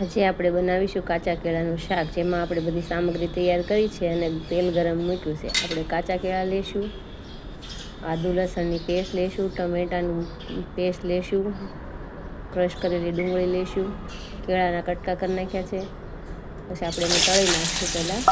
આજે આપણે બનાવીશું કાચા કેળાનું શાક, જેમાં આપણે બધી સામગ્રી તૈયાર કરી છે અને તેલ ગરમ મૂક્યું છે. આપણે કાચા કેળા લેશું, આદુ લસણની પેસ્ટ લેશું, ટમેટાનું પેસ્ટ લેશું, ક્રશ કરેલી ડુંગળી લેશું, કેળાના કટકા કરી નાખ્યા છે. પછી આપણે એને તળી નાખીશું પહેલાં.